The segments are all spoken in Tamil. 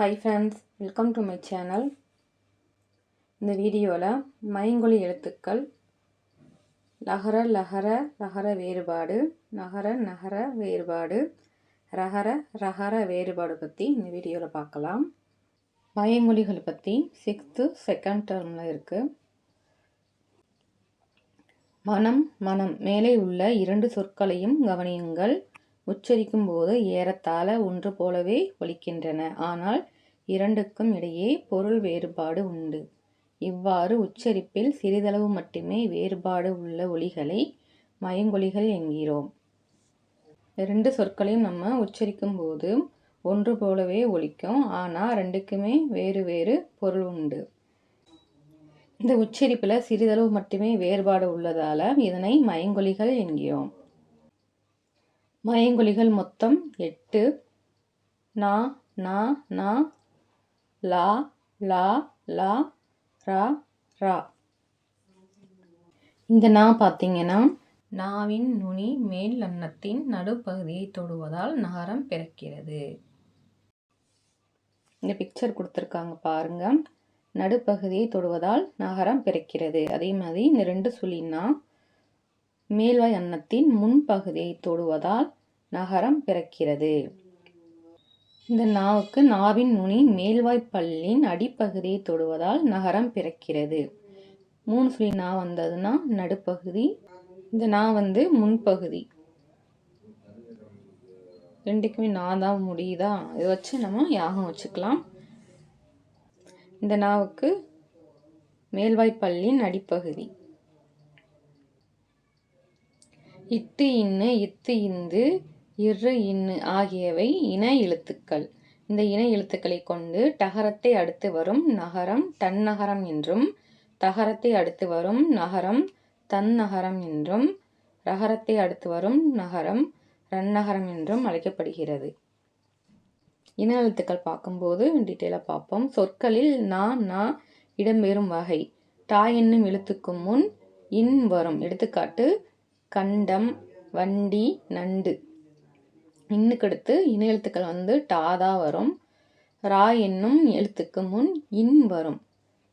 Hi friends welcome to my channel இந்த வீடியோவில் மைங்கொழி எழுத்துக்கள் லகர லகர லகர வேறுபாடு நகர நகர வேறுபாடு ரகர ரகர வேறுபாடு பற்றி இந்த வீடியோவில் பார்க்கலாம் மயங்கொழிகளை பற்றி சிக்ஸ்த்து செகண்ட் டேர்மில் இருக்குது மனம் மனம் மேலே உள்ள இரண்டு சொற்களையும் கவனியுங்கள். உச்சரிக்கும் போது ஏறத்தாழ ஒன்று போலவே ஒலிக்கின்றன. ஆனால் இரண்டுக்கும் இடையே பொருள் வேறுபாடு உண்டு. இவ்வாறு உச்சரிப்பில் சிறிதளவு மட்டுமே வேறுபாடு உள்ள ஒலிகளை மயங்கொலிகள் என்கிறோம். ரெண்டு சொற்களையும் நம்ம உச்சரிக்கும் போது ஒன்று போலவே ஒலிக்கும். ஆனால் ரெண்டுக்குமே வேறு வேறு பொருள் உண்டு. இந்த உச்சரிப்பில் சிறிதளவு மட்டுமே வேறுபாடு உள்ளதால் இதனை மயங்கொலிகள் என்கிறோம். மயங்குழிகள் மொத்தம் எட்டு. நா நா நா லா லா லா ரா ரா. இந்த நா பார்த்தீங்கன்னா நாவின் நுனி மேல் அன்னத்தின் நடுப்பகுதியை தொடுவதால் நகரம் பிறக்கிறது. இந்த பிக்சர் கொடுத்துருக்காங்க பாருங்க. நடுப்பகுதியை தொடுவதால் நகரம் பிறக்கிறது. அதே மாதிரி இந்த ரெண்டு சுழின்னா மேல்வாய் அன்னத்தின் முன்பகுதியை தொடுவதால் நகரம் பிறக்கிறது. இந்த நாவுக்கு நாவின் நுனி மேல்வாய் பல்லின் அடிப்பகுதியை தொடுவதால் நகரம் பிறக்கிறது. மூணு சுழி நா வந்ததுன்னா நடுப்பகுதி இந்த நா வந்து முன்பகுதி. ரெண்டுக்குமே நான் தான் முடியுதா? இதை வச்சு நம்ம யாகம் வச்சுக்கலாம். இந்த நாவுக்கு மேல்வாய்ப்பல்லின் அடிப்பகுதி. இத்து இன்னு இத்து இந்து இரு இன்னு ஆகியவை இன எழுத்துக்கள். இந்த இன எழுத்துக்களை கொண்டு டகரத்தை அடுத்து வரும் நகரம் தன்னகரம் என்றும் தகரத்தை அடுத்து வரும் நகரம் தன்னகரம் என்றும் ரகரத்தை அடுத்து வரும் நகரம் ரன்னகரம் என்றும் அழைக்கப்படுகிறது. இன எழுத்துக்கள் பார்க்கும்போது டீட்டெயிலாக பார்ப்போம். சொற்களில் நா நா இடம்பெறும் வகை. டா என்னும் எழுத்துக்கு முன் இன் வரும். எடுத்துக்காட்டு கண்டம் வண்டி நண்டு. இன்னுக்கடுத்து இன எழுத்துக்கள் வந்து டாதா வரும். ரா என்னும் எழுத்துக்கு முன் இன் வரும்.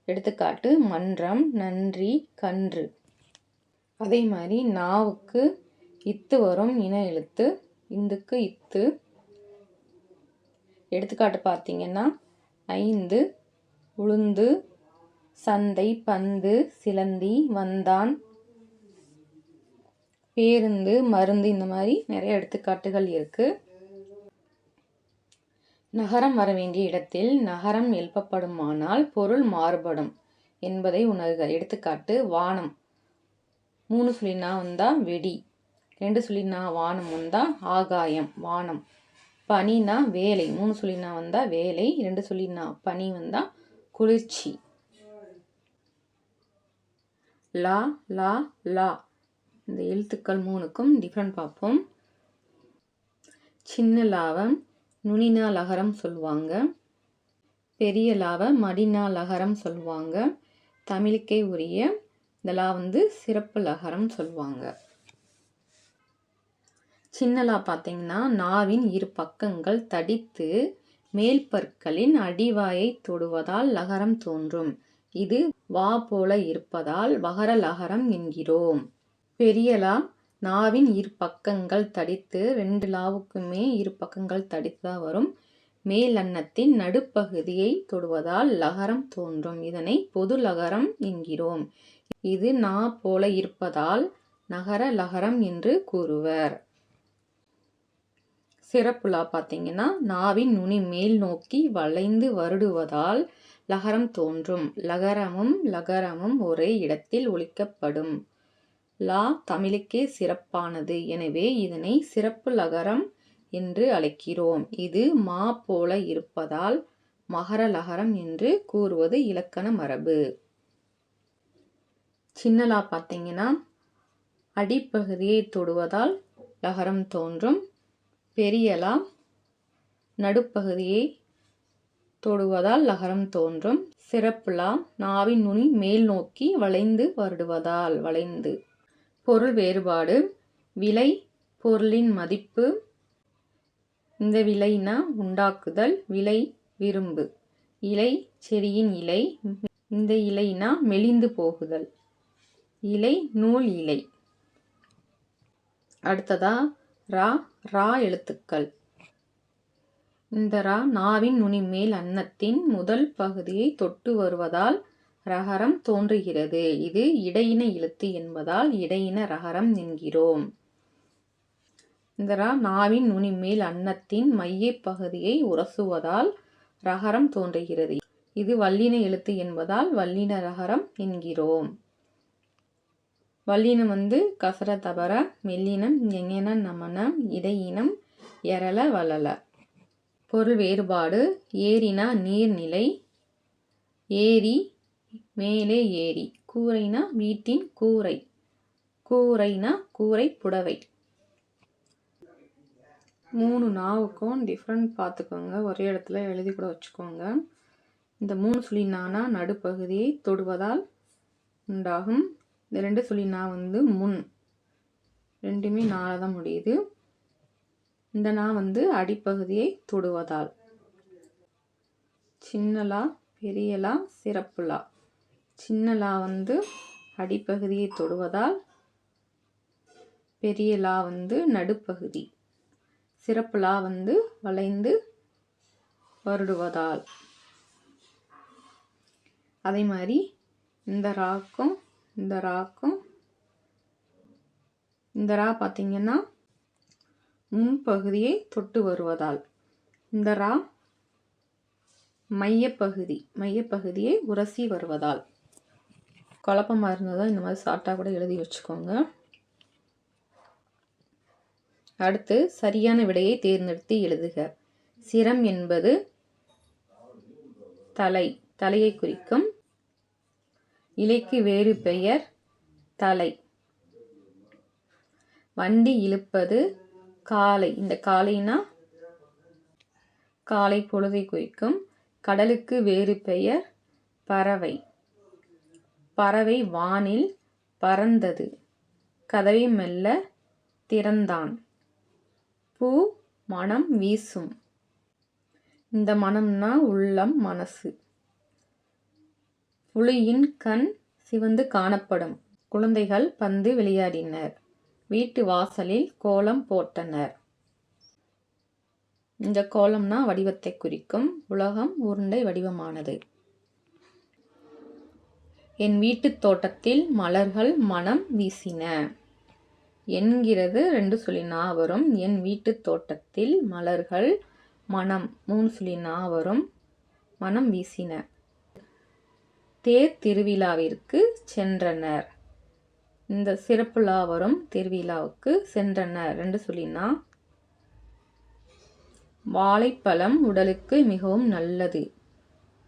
எடுத்துக்காட்டு மன்றம் நன்றி கன்று. அதே மாதிரி நாவுக்கு இத்து வரும் இன எழுத்து இந்துக்கு இத்து. எடுத்துக்காட்டு பார்த்தீங்கன்னா ஐந்து உளுந்து சந்தை பந்து சிலந்தி வந்தான் பேருந்து மருந்து இந்த மாதிரி நிறைய எடுத்துக்காட்டுகள் இருக்குது நகரம் வர வேண்டிய இடத்தில் நகரம் எழுப்பப்படுமானால் பொருள் மாறுபடும் என்பதை உணர்க. எடுத்துக்காட்டு வானம். மூணு சொல்லினா வந்தால் வெடி. ரெண்டு சொல்லினா வானம் வந்தால் ஆகாயம் வானம். பனினா வேலை. மூணு சொல்லினா வந்தால் வேலை ரெண்டு சொல்லினா பனி வந்தால் குளிர்ச்சி. லா லா லா. இந்த எழுத்துக்கள் மூணுக்கும் டிஃப்ரெண்ட் பார்ப்போம். சின்ன லாவை நுனினா லகரம் சொல்லுவாங்க. பெரிய லாவை மடினா லகரம் சொல்லுவாங்க. தமிழுக்கே உரிய இந்த லா வந்து சிறப்பு லகரம் சொல்லுவாங்க. சின்னலா பார்த்தீங்கன்னா நாவின் இரு பக்கங்கள் தடித்து மேல் பற்களின் அடிவாயை தொடுவதால் லகரம் தோன்றும். இது வா போல இருப்பதால் வகர லகரம் என்கிறோம். பெரியலா நாவின் இரு பக்கங்கள் தடித்து ரெண்டு லாவுக்குமே இரு பக்கங்கள் தடித்ததாக வரும். மேலன்னத்தின் நடுப்பகுதியை தொடுவதால் லகரம் தோன்றும். இதனை பொது லகரம் என்கிறோம். இது நா போல இருப்பதால் நகர லகரம் என்று கூறுவர். சிறப்புலா பார்த்தீங்கன்னா நாவின் நுனி மேல் நோக்கி வளைந்து வருடுவதால் லகரம் தோன்றும். லகரமும் லகரமும் ஒரே இடத்தில் ஒழிக்கப்படும். லா தமிழுக்கே சிறப்பானது. எனவே இதனை சிறப்பு லகரம் என்று அழைக்கிறோம். இது மா போல இருப்பதால் மகர லகரம் என்று கூறுவது இலக்கண மரபு. சின்னலா பார்த்தீங்கன்னா அடிப்பகுதியை தொடுவதால் லகரம் தோன்றும். பெரியலா நடுப்பகுதியை தொடுவதால் லகரம் தோன்றும். சிறப்புலா நாவின் நுனி மேல் நோக்கி வளைந்து வருடுவதால் வளைந்து. பொருள் வேறுபாடு விலை பொருளின் மதிப்பு. இந்த விலைனா உண்டாக்குதல் விலை விரும்பு. இலை செடியின் இலை. இந்த இலைனா மெலிந்து போகுதல். இலை நூல் இலை. அடுத்ததா ரா ரா எழுத்துக்கள். இந்த ரா நாவின் நுனிமேல் அன்னத்தின் முதல் பகுதியை தொட்டு வருவதால் ரகரம் தோன்றுகிறது. இது இடையின எழுத்து என்பதால் இடையின ரகரம் என்கிறோம். இந்த ரா நாவின் நுனிமேல் அன்னத்தின் மைய பகுதியை உரசுவதால் ரகரம் தோன்றுகிறது. இது வல்லின எழுத்து என்பதால் வல்லின ரகரம் என்கிறோம். வல்லினம் வந்து கசர தபர மெல்லினம் எங்கென நமனம் இடையினம் எரள வளல பொருள் வேறுபாடு ஏரினா நீர்நிலை ஏரி மேலே ஏறி. கூரைனா வீட்டின் கூரை. கூரைனா கூரை புடவை. மூணு நாவுக்கும் டிஃப்ரெண்ட் பார்த்துக்கோங்க. ஒரே இடத்துல எழுதி கூட வச்சுக்கோங்க. இந்த மூணு சுழி நானா நடுப்பகுதியை தொடுவதால் உண்டாகும். இந்த ரெண்டு சுழி நா வந்து முன். ரெண்டுமே நாள தான் முடியுது. இந்த நா வந்து அடிப்பகுதியை தொடுவதால். சின்னலா பெரியலா சிறப்புலா சின்ன லா வந்து அடிப்பகுதியை தொடுவதால் பெரிய லா வந்து நடுப்பகுதி. சிறப்பு லா வந்து வளைந்து வருடுவதால். அதே மாதிரி இந்த ராக்கும் இந்த ராக்கும் இந்த ரா பார்த்திங்கன்னா முன்பகுதியை தொட்டு வருவதால். இந்த ரா மையப்பகுதி மையப்பகுதியை உரசி வருவதால். குழப்பமாக இருந்ததோ இந்த மாதிரி ஷார்ட்டாக கூட எழுதி வச்சுக்கோங்க. அடுத்து சரியான விடையை தேர்ந்தெடுத்து எழுதுக. சிரம் என்பது தலை தலையை குறிக்கும். இலைக்கு வேறு பெயர் தலை. வண்டி இழுப்பது காலை இந்த காலைனா காலை பொழுதை குறிக்கும். கடலுக்கு வேறு பெயர் பறவை. பறவை வானில் பறந்தது. கதவை மெல்ல திறந்தான். பூ மனம் வீசும். இந்த மனம்னா உள்ளம் மனசு. புலியின் கண் சிவந்து காணப்படும். குழந்தைகள் பந்து விளையாடினர். வீட்டு வாசலில் கோலம் போட்டனர். இந்த கோலம்னா வடிவத்தை குறிக்கும். உலகம் உருண்டை வடிவமானது. என் வீட்டுத் தோட்டத்தில் மலர்கள் மனம் வீசின. என்கிறது ரெண்டு சொல்லி வரும் என் வீட்டுத் தோட்டத்தில் மலர்கள் மனம் மூணு சொல்லி வரும் மனம் வீசின. தேர் திருவிழாவிற்கு சென்றனர். இந்த சிறப்புலா வரும் திருவிழாவுக்கு சென்றனர். ரெண்டு சொல்லினா வாழைப்பழம் உடலுக்கு மிகவும் நல்லது.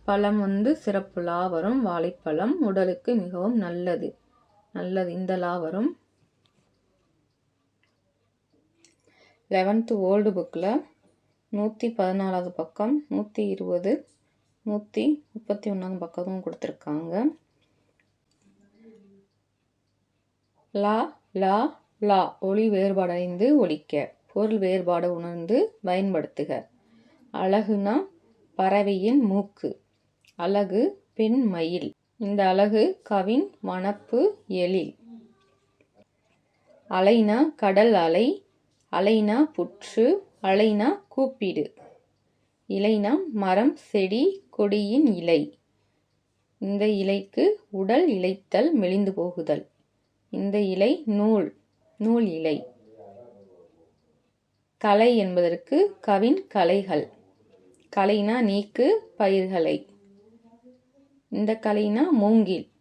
பழம் வந்து சிறப்பு லா வரும். வாழைப்பழம் உடலுக்கு மிகவும் நல்லது. நல்லது. இந்த லா வரும். லெவன்த்து ஓல்டு புக்கில் நூற்றி பதினாலாவது பக்கம் நூற்றி இருபது நூற்றி முப்பத்தி ஒன்றாவது பக்கமும் கொடுத்துருக்காங்க. லா லா லா. ஒளி வேறுபாடைந்து ஒழிக்க பொருள் வேறுபாடு உணர்ந்து பயன்படுத்துக. அழகுனா பறவையின் மூக்கு. அழகு பெண் மயில் இந்த அழகு கவின் மணப்பு எழில். அலைனா கடல் அலை அலைனா புற்று அலைனா கூப்பிடு. இலைனா மரம் செடி கொடியின் இலை. இந்த இலைக்கு உடல் இழைத்தல் மெலிந்து போகுதல். இந்த இலை நூல் நூல் இலை. கலை என்பதற்கு கவின் கலைகள். கலைனா நீக்கு பயிர்களை. இந்த கலைனா மூங்கில்.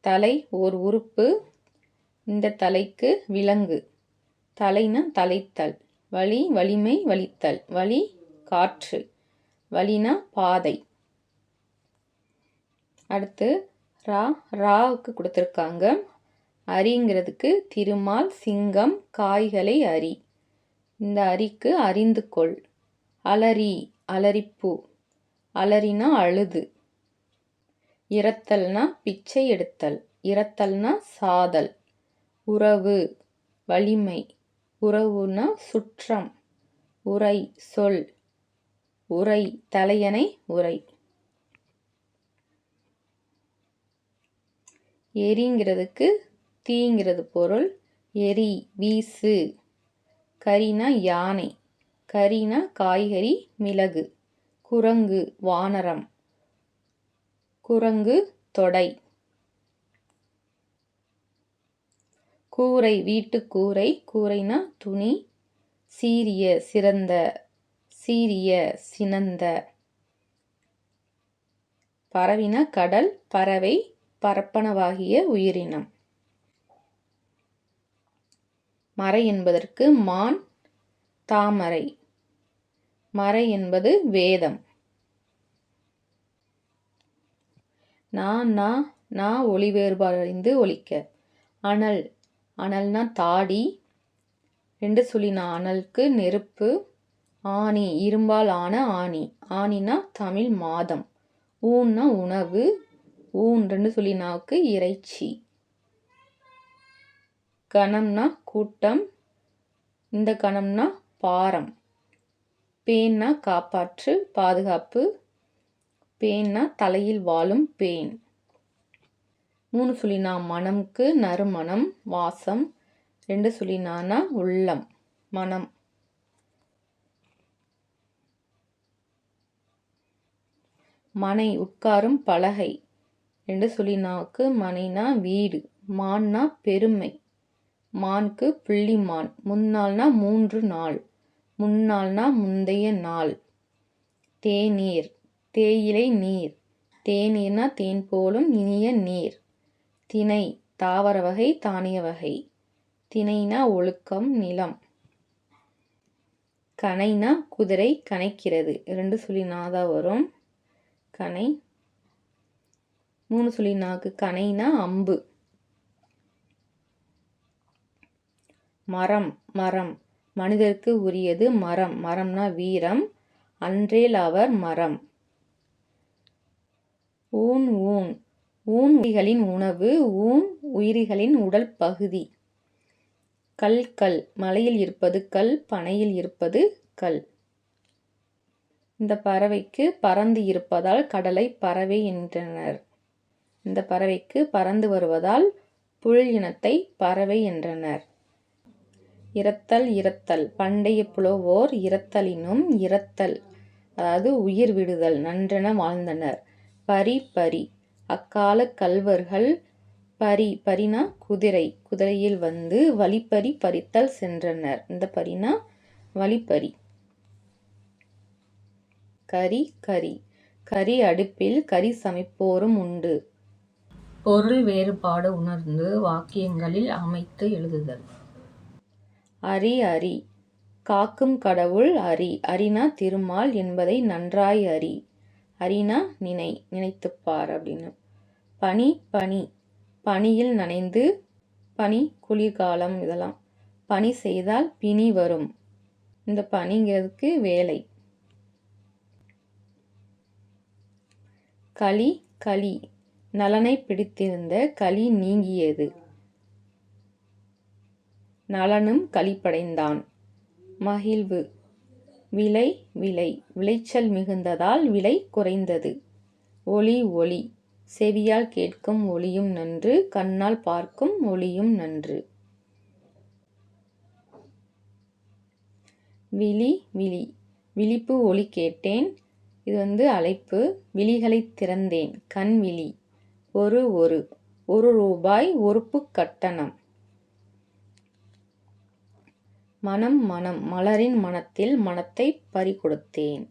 தலை ஓர் உறுப்பு இந்த தலைக்கு விலங்கு. தலைனா தலைத்தல் வலி வலிமை வலித்தல் வலி காற்று வலினா பாதை. அடுத்து ரா ராவுக்கு கொடுத்துருக்காங்க. அரிங்கிறதுக்கு திருமால் சிங்கம் காய்களை அரி. இந்த அரிக்கு அறிந்து கொள். அலரி அலரிப்பு அலரினா அழுது. இரத்தல்னா பிச்சை எடுத்தல். இரத்தல்னா சாதல். உறவு வலிமை. உறவுனா சுற்றம். உரை சொல். உரை தலையணை உரை. எரிங்கிறதுக்கு தீங்கிறது பொருள். எரி வீசு. கரினா யானை. கரினா காய்கறி மிளகு. குரங்கு வானரம். குரங்கு தொடை. கூரை வீட்டு கூரை கூரைனா துணி. சீரிய சிறந்த சீரிய சினந்த. பறவின கடல் பறவை பரப்பனவாகிய உயிரினம். மறை என்பதற்கு மான் தாமரை. மறை என்பது வேதம். நான் நான் நான் ஒளி வேறுபாடு ஒழிக்க அனல் அனல்னா தாடி. ரெண்டு சொல்லினா அனலுக்கு நெருப்பு. ஆணி இரும்பால் ஆன ஆணி. ஆணினா தமிழ் மாதம். ஊன்னா உணவு. ஊன் ரெண்டு சொல்லினாவுக்கு இறைச்சி. கணம்னா கூட்டம். இந்த கணம்னா பாரம். பேன்னா காப்பாற்று பாதுகாப்பு. பேன்னா தலையில் வாழும் பேன். மூணு சுழினா மனம்க்கு நறுமணம் வாசம். ரெண்டு சுழினானா உள்ளம் மனம். மனை உட்காரும் பலகை. ரெண்டு சுழினாவுக்கு மனைனா வீடு மான்னா பெருமை. மான்க்கு புள்ளி மான் முன்னாள்னா மூன்று நாள். முன்னாள்னா முந்தைய நாள். தேநீர். தேயிலை நீர். தேநீர்னா தேன் போலும் இனிய நீர். திணை தாவர வகை தானிய வகை. திணைனா ஒழுக்கம் நிலம். கனைனா குதிரை கணைக்கிறது ரெண்டு சொல்லி நாதா வரும். கனை. மூணு சொல்லி நாக்கு. கனைனா அம்பு. மரம். மரம். மனிதருக்கு உரியது மரம். மரம்னா வீரம். அன்றேல் அவர் மரம். ஊன் ஊன். ஊன் உயிரிகளின் உணவு ஊன் உயிரிகளின் உடல் பகுதி. கல் கல். மலையில் இருப்பது கல் பனையில் இருப்பது கல். இந்த பறவைக்கு பறந்து இருப்பதால் கடலை பறவை என்றனர். இந்த பறவைக்கு பறந்து வருவதால் புல் இனத்தை பறவை என்றனர். இரத்தல் இரத்தல். பண்டைய புலவோர் இரத்தலினும் இரத்தல். அதாவது உயிர் விடுதல் நன்றென வாழ்ந்தனர். பரி பரி. அக்கால கல்வர்கள் பரி பரினா குதிரை. குதிரையில் வந்து வழிப்பறி பறித்தல் சென்றனர். இந்த பரினா வழிப்பறி. கரி கரி. கரி அடுப்பில் கரி சமைப்போரும் உண்டு. பொருள் வேறுபாடு உணர்ந்து வாக்கியங்களில் அமைத்து எழுதுதல். அரி அரி. காக்கும் கடவுள் அரி. அரினா திருமால் என்பதை நன்றாய் அறி அரினா நினை நினைத்துப்பார் அப்படின்னு. பனி பனி. பனியில் நனைந்து பனி குளிர்காலம் இதெல்லாம். பனி செய்தால் பிணி வரும். இந்த பனிங்கிறதுக்கு வேலை. களி களி. நலனை பிடித்திருந்த களி நீங்கியது. நலனும் களிப்படைந்தான் மகிழ்வு. விலை விலை. விளைச்சல் மிகுந்ததால் விலை குறைந்தது. ஒளி ஒளி. செவியால் கேட்கும் ஒளியும் நன்று கண்ணால் பார்க்கும் ஒளியும் நன்று. விழி விழி. விழிப்பு ஒளி கேட்டேன். இது வந்து அழைப்பு. விழிகளை திறந்தேன். கண் விழி. ஒரு ஒரு. ஒரு ரூபாய் ஒருப்பு கட்டணம். மனம் மனம் மலரின் மனத்தில் மனத்தை பறிகொடுத்தேன்.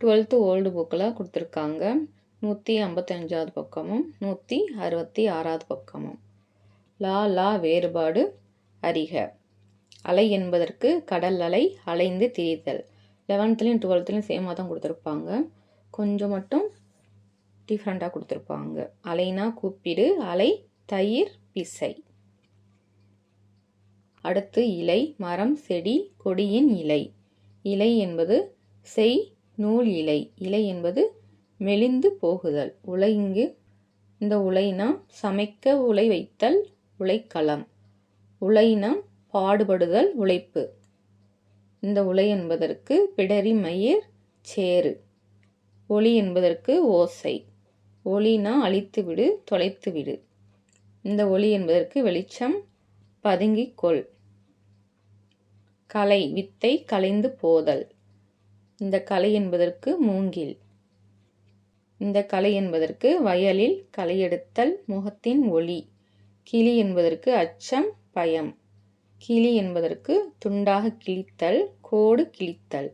டுவெல்த்து ஓல்டு புக்கில் கொடுத்துருக்காங்க. நூற்றி ஐம்பத்தஞ்சாவது பக்கமும் நூற்றி அறுபத்தி ஆறாவது பக்கமும். லா லா வேறுபாடு அறிக. அலை என்பதற்கு கடல் அலை அலைந்து திரிதல். லெவன்த்துலேயும் டுவெல்த்துலேயும் சேமாக தான் கொடுத்துருப்பாங்க. கொஞ்சம் மட்டும் டிஃப்ரெண்ட்டாக கொடுத்துருப்பாங்க. அலைனா கூப்பிடு அலை தயிர் பிசை. அடுத்து இலை மரம் செடி கொடியின் இலை. இலை என்பது செய் நூல் இலை. இலை என்பது மெலிந்து போகுதல். உலைங்கு இந்த உலைனா சமைக்க உலை வைத்தல் உலைக்களம். உலைனா பாடுபடுதல் உழைப்பு. இந்த உலை என்பதற்கு பிடரி மயிர் சேறு. ஒளி என்பதற்கு ஓசை. ஒளினா அழித்து விடு தொலைத்து விடு. இந்த ஒளி என்பதற்கு வெளிச்சம் பதுங்கிக் கொள். கலை வித்தை கலைந்து போதல். இந்த கலை என்பதற்கு மூங்கில். இந்த கலை என்பதற்கு வயலில் களையெடுத்தல் முகத்தின் ஒளி. கிளி என்பதற்கு அச்சம் பயம். கிளி என்பதற்கு துண்டாக கிழித்தல் கோடு கிழித்தல்.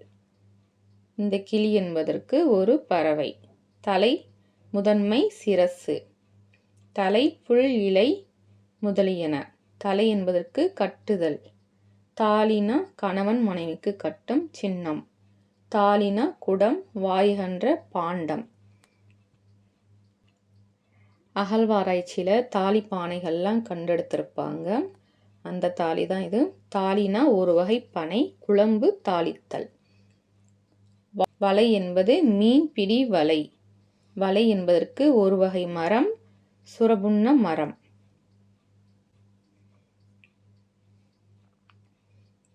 இந்த கிளி என்பதற்கு ஒரு பறவை. தலை முதன்மை சிரசு. தலை புல் இலை முதலியன. தலை என்பதற்கு கட்டுதல். தாலினா கணவன் மனைவிக்கு கட்டும் சின்னம். தாலினா குடம் வாய்கன்ற பாண்டம். அகழ்வாராய்ச்சியில் தாலி பானைகள்லாம் கண்டெடுத்திருப்பாங்க. அந்த தாலி தான் இது. தாலினா ஒரு வகை பனை குழம்பு தாளித்தல். வலை என்பது மீன் பிடி வலை. வலை என்பதற்கு ஒரு வகை மரம் சுரபுண்ண மரம்.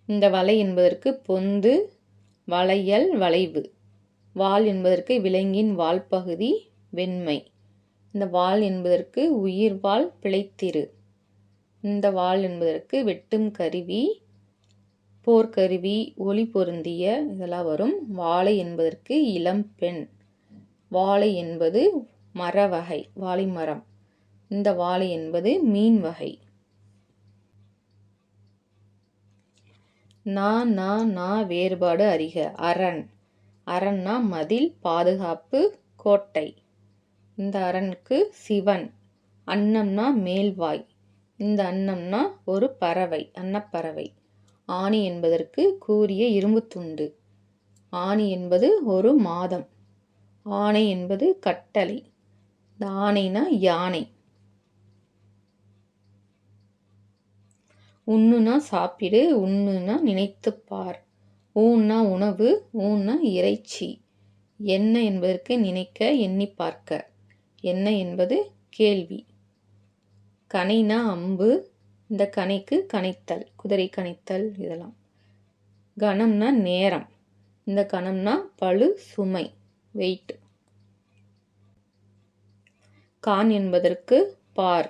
இந்த வலை என்பதற்கு பொந்து வளையல் வளைவு. வால் என்பதற்கு விலங்கின் வால் பகுதி வெண்மை. இந்த வால் என்பதற்கு உயிர் வால் பிழைத்திரு. இந்த வால் என்பதற்கு வெட்டும் கருவி போர்க்கருவி ஒளி பொருந்திய இதெல்லாம் வரும். வாழை என்பதற்கு இளம் பெண். வாழை என்பது மர வகை வாழை மரம். இந்த வாழை என்பது மீன் வகை. நா நா நா வேறுபாடு அறிக. அரண். அரண்னா மதில் பாதுகாப்பு கோட்டை. இந்த அரணுக்கு சிவன். அன்னம்னா மேல்வாய். இந்த அன்னம்னா ஒரு பறவை அன்னப்பறவை. ஆணி என்பதற்கு கூறிய இரும்பு துண்டு. ஆணி என்பது ஒரு மாதம். ஆணை என்பது கட்டளை. இந்த ஆணைனா யானை. உண்ணுனா சாப்பிடு உண்ணுனா நினைத்துப்பார் ஊன்னா உணவு ஊன்னா இறைச்சி. என்ன என்பதற்கு நினைக்க எண்ணி பார்க்க. என்ன என்பது கேள்வி. கனைனா அம்பு இந்த கனைக்கு கனைத்தல் குதிரை கனைத்தல் இதெல்லாம். கணம்னா நேரம் இந்த கணம்னா பழு சுமை வெயிட் கான் என்பதற்கு பார்.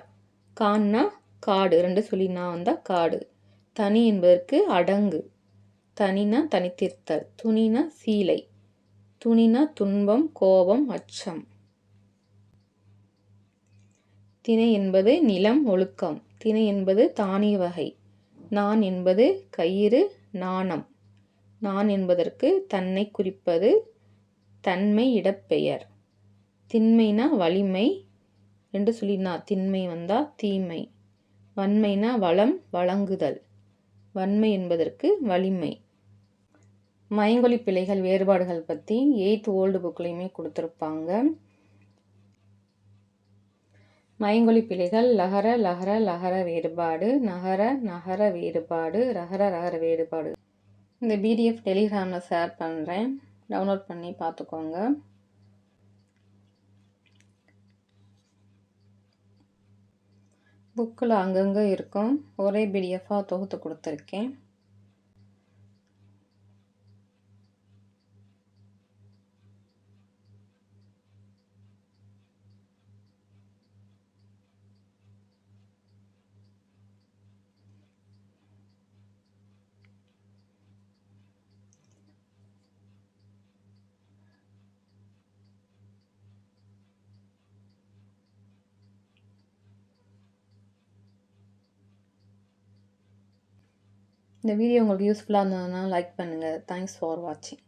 கான்னா காடு. ரெண்டு சொல்லி நான் வந்தால் காடு. தனி என்பதற்கு அடங்கு. தனினா தனித்திருத்தல். துணினா சீலை. துணினா துன்பம் கோபம் அச்சம். திணை என்பது நிலம் ஒழுக்கம். திணை என்பது தானிய வகை. நான் என்பது கயிறு நாணம். நான் என்பதற்கு தன்னை குறிப்பது தன்மை இடப்பெயர். திண்மைனா வலிமை. ரெண்டு சொல்லினா திண்மை வந்தால் தீமை. வன்மைனா வளம் வழங்குதல். வன்மை என்பதற்கு வலிமை. மயங்கொலி பிழைகள் வேறுபாடுகள் பற்றி எயித் ஓல்டு புக்லேயுமே கொடுத்துருப்பாங்க. மயங்கொலி பிழைகள் லகர லகர லகர வேறுபாடு நகர நகர வேறுபாடு ரகர ரகர வேறுபாடு. இந்த பிடிஎஃப் டெலிகிராமில் ஷேர் பண்ணுறேன் டவுன்லோட் பண்ணி பார்த்துக்கோங்க. புக்கில் அங்கங்கே இருக்கும் ஒரே பிடிஎஃபாக தொகுத்து கொடுத்துருக்கேன். இந்த வீடியோ உங்களுக்கு யூஸ்ஃபுல்லாக இருந்ததுன்னா லைக் பண்ணுங்கள் தேங்க்ஸ் ஃபார் வாட்சிங்